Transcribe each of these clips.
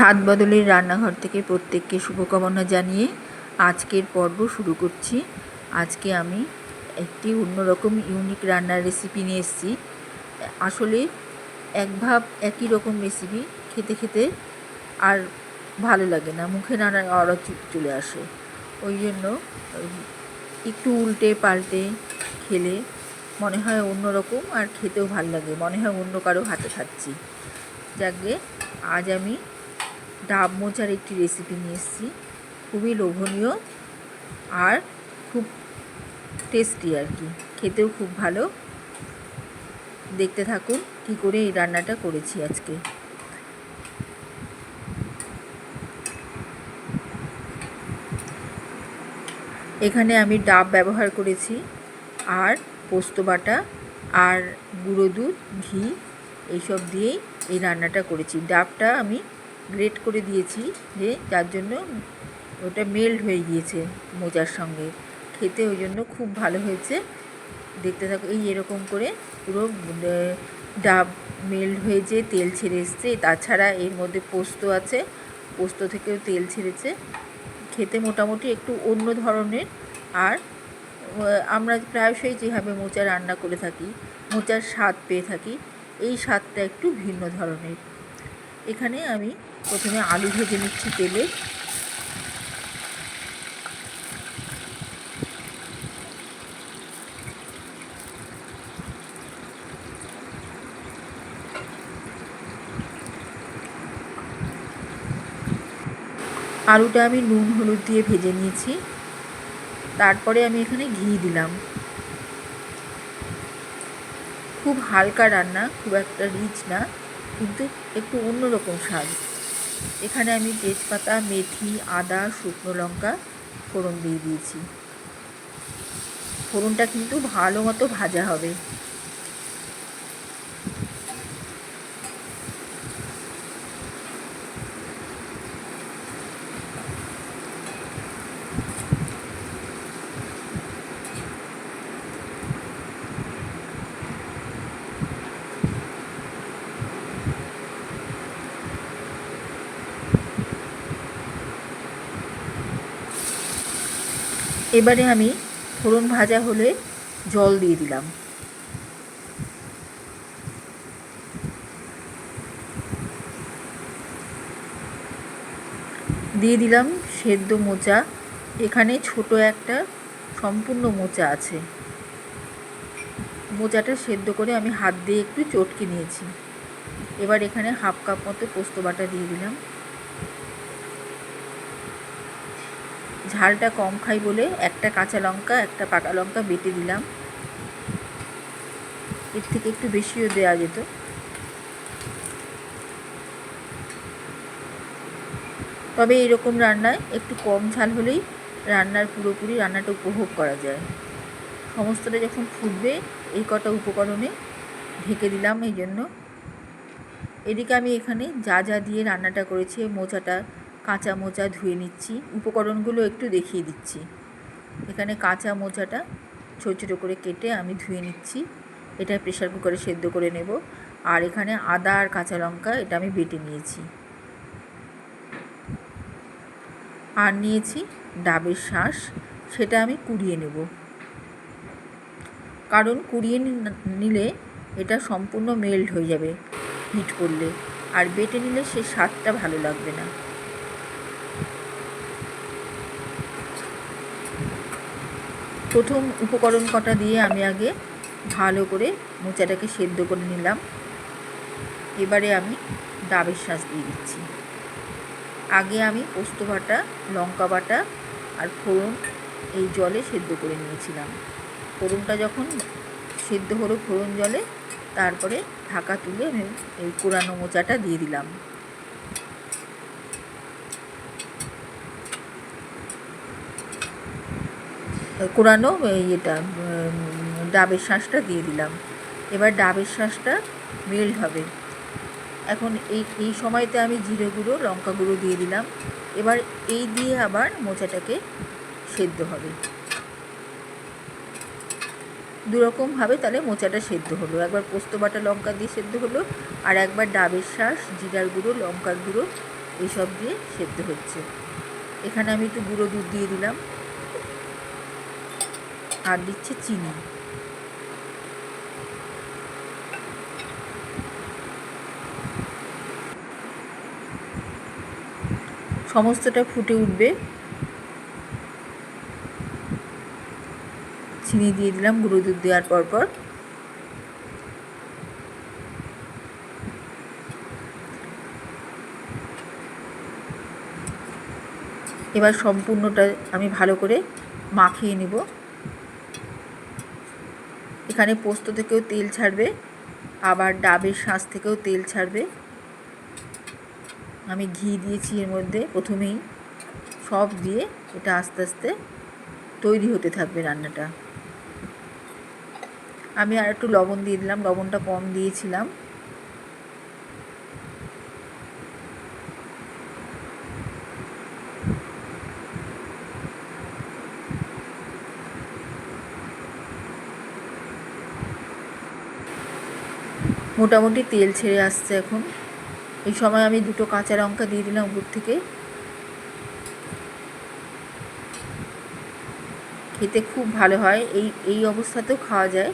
স্বাদ বদলের রান্নাঘর থেকে প্রত্যেককে শুভকামনা জানিয়ে আজকের পর্ব শুরু করছি। আজকে আমি একটি অন্যরকম ইউনিক রান্নার রেসিপি নিয়ে এসেছি। আসলে এক ভাব একই রকম রেসিপি খেতে খেতে আর ভালো লাগে না, মুখে নানা অরচি চলে আসে। ওই জন্য একটু উল্টে পাল্টে খেলে মনে হয় অন্যরকম আর খেতেও ভালো লাগে, মনে হয় অন্য কারও হাতে খাচ্ছি। যাকে আজ আমি ডাব মোচার একটি রেসিপি নিয়ে এসেছি। খুবই লোভনীয় আর খুব টেস্টি আর কি। খেতেও খুব ভালো। দেখতে থাকুন কি করে এই রান্নাটা করেছি আজকে। এখানে আমি ডাব ব্যবহার করেছি, আর পোস্ত বাটা, আর গুঁড়ো দুধ, ঘি, এইসব দিয়েই এই রান্নাটা করেছি। ডাবটা আমি গ্রেট করে দিয়েছি, যে যার জন্য ওটা মেল্ট হয়ে গিয়েছে মোজার সঙ্গে। খেতে ওই জন্য খুব ভালো হয়েছে। দেখতে থাকো, এই এরকম করে পুরো ডাব মেল্ট হয়েছে তেল ছেড়ে এসছে। তাছাড়া এর মধ্যে পোস্ত আছে, পোস্ত থেকেও তেল ছেড়েছে। খেতে মোটামুটি একটু অন্য ধরনের। আর আমরা প্রায়শই যেভাবে মোচা রান্না করে থাকি, মোচার স্বাদ পেয়ে থাকি, এই স্বাদটা একটু ভিন্ন ধরনের। এখানে আমি প্রথমে আলু ভেজে নিচ্ছি তেলে। আলুটা আমি নুন, হলুদ দিয়ে ভেজে নিয়েছি। তারপরে আমি এখানে ঘি দিলাম। খুব হালকা রান্না, খুব একটা রিচ না। কিন্তু একটু অন্যরকম স্বাদ। এখানে আমি তেজপাতা, মেথি, আদা, শুকনো লঙ্কা, ফোড়ন দিয়ে দিয়েছি। ফোড়নটা কিন্তু ভালো মতো ভাজা হবে। এবারে আমি ফোড়ন ভাজা হলে জল দিয়ে দিলাম। দিয়ে দিলাম সেদ্ধ মোচা। এখানে ছোট একটা সম্পূর্ণ মোচা আছে। মোচাটা সেদ্ধ করে আমি হাত দিয়ে একটু চটকে নিয়েছি। এবার এখানে হাফ কাপ মতো পোস্ত বাটা দিয়ে দিলাম। ঝালটা কম খাই বলে একটা কাঁচা লঙ্কা, একটা পাকা লঙ্কা বেটে দিলাম। এর থেকে একটু বেশিও দেওয়া যেত। তবে এইরকম রান্নায় একটু কম ঝাল হলেই রান্নার পুরোপুরি রান্নাটা উপভোগ করা যায়। সমস্তটা যখন ফুটবে, এই কটা উপকরণে ঢেকে দিলাম এই জন্য। এদিকে আমি এখানে যা যা দিয়ে রান্নাটা করেছি, মোচাটা কাঁচা মোচা ধুয়ে নিচ্ছি। উপকরণগুলো একটু দেখিয়ে দিচ্ছি। এখানে কাঁচা মোচাটা ছোটো ছোটো করে কেটে আমি ধুয়ে নিচ্ছি। এটা প্রেশার কুকারে সেদ্ধ করে নেব। আর এখানে আদা আর কাঁচা লঙ্কা এটা আমি বেটে নিয়েছি। আর নিয়েছি ডাবের শাঁস, সেটা আমি কুড়িয়ে নেব। কারণ কুড়িয়ে নিলে এটা সম্পূর্ণ মেল্ট হয়ে যাবে হিট করলে। আর বেটে নিলে সে স্বাদটা ভালো লাগবে না। প্রথম উপকরণ কটা দিয়ে আমি আগে ভালো করে মোচাটাকে সেদ্ধ করে নিলাম। এবারে আমি ডাবের শাঁস দিয়ে দিচ্ছি। আগে আমি পোস্ত বাটা, লঙ্কা বাটা আর ফোড়ন এই জলে সেদ্ধ করে নিয়েছিলাম। ফোড়নটা যখন সেদ্ধ হলো ফোড়ন জলে, তারপরে ঢাকা তুলে আমি এই কোরানো মোচাটা দিয়ে দিলাম। কোরানো ইয়েটা ডাবের শাঁসটা দিয়ে দিলাম। এবার ডাবের শাঁসটা মেল্ট হবে। এখন এই এই সময়তে আমি জিরে গুঁড়ো, লঙ্কা গুঁড়ো দিয়ে দিলাম। এবার এই দিয়ে আবার মোচাটাকে সেদ্ধ হবে। দুরকমভাবে তাহলে মোচাটা সেদ্ধ হলো। একবার পোস্ত বাটা লঙ্কা দিয়ে সেদ্ধ হলো আর একবার ডাবের শাঁস, জিরার গুঁড়ো, লঙ্কার গুঁড়ো এইসব দিয়ে সেদ্ধ হচ্ছে। এখানে আমি একটু গুঁড়ো দুধ দিয়ে দিলাম। আর দিচ্ছে চিনি। সমস্তটা ফুটে উঠবে। চিনি দিয়ে দিলাম, গুঁড়ো দুধ দেওয়ার পর পর। এবার সম্পূর্ণটা আমি ভালো করে মাখিয়ে নেব। এখানে পোস্ত থেকেও তেল ছাড়বে, আবার ডাবের শাঁস থেকেও তেল ছাড়বে। আমি ঘি দিয়েছি এর মধ্যে প্রথমেই। সব দিয়ে এটা আস্তে আস্তে তৈরি হতে থাকবে রান্নাটা। আমি আর একটু লবণ দিয়ে দিলাম, লবণটা কম দিয়েছিলাম। মোটামুটি তেল ছেড়ে আসছে এখন। এই সময় আমি দুটো কাঁচা লঙ্কা দিয়ে দিলাম উপর থেকে। খেতে খুব ভালো হয়, এই এই অবস্থাতেও খাওয়া যায়।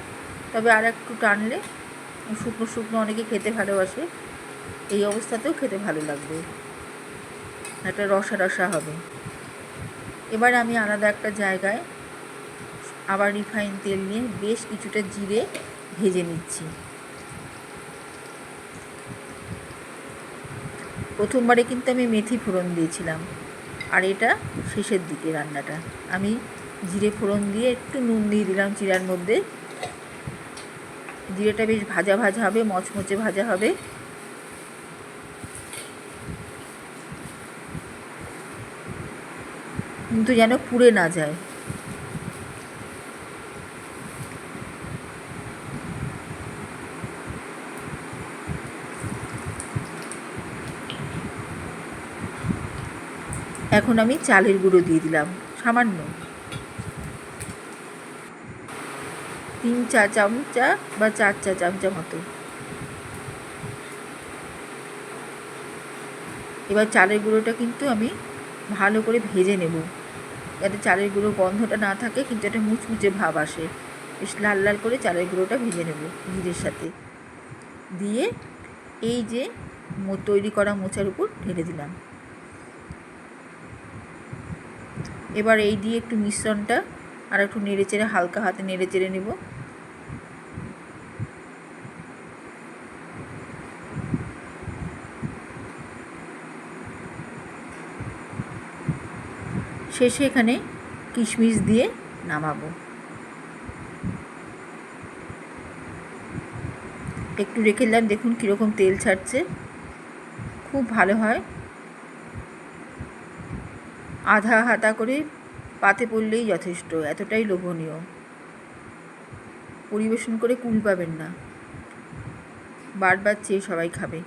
তবে আর একটু টানলে শুকনো শুকনো অনেকে খেতে ভালোবাসে। এই অবস্থাতেও খেতে ভালো লাগবে। একটা রসা রসা হবে। এবার আমি আলাদা একটা জায়গায় আবার রিফাইন তেল নিয়ে বেশ কিছুটা জিরে ভেজে নিচ্ছি। প্রথমবারে কিন্তু আমি মেথি ফোড়ন দিয়েছিলাম। আর এটা শেষের দিকে রান্নাটা। আমি জিরে ফোড়ন দিয়ে একটু নুন দিয়ে দিলাম চিরার মধ্যে। জিরেটা বেশ ভাজা ভাজা হবে, মচমচে ভাজা হবে। কিন্তু যেন পুড়ে না যায়। এখন আমি চালের গুঁড়ো দিয়ে দিলাম, সামান্য। তিন চা চামচা বা চার চা চামচা মতো। এবার চালের গুঁড়োটা কিন্তু আমি ভালো করে ভেজে নেব। যাতে চালের গুঁড়ো গন্ধটা না থাকে, কিন্তু একটা মুচমুচে ভাব আসে। বেশ লাল লাল করে চালের গুঁড়োটা ভেজে নেব ঘিরের সাথে। দিয়ে এই যে তৈরি করা মোচার উপর ঢেলে দিলাম। এবার এই দিয়ে একটু মিশ্রণটা আর একটু নেড়ে চেড়ে হালকা হাতে নেড়ে চেড়ে নেব। শেষে এখানে কিশমিশ দিয়ে নামাবো। একটু রেখে দিলাম, দেখুন কীরকম তেল ছাড়ছে। খুব ভালো হয়। আধা হাতা করে পাতে পড়লেই যথেষ্ট, এতটাই লোভনীয়। পরিবেশন করে কুল পাবেন না। বারবার চেয়ে সবাই খাবে।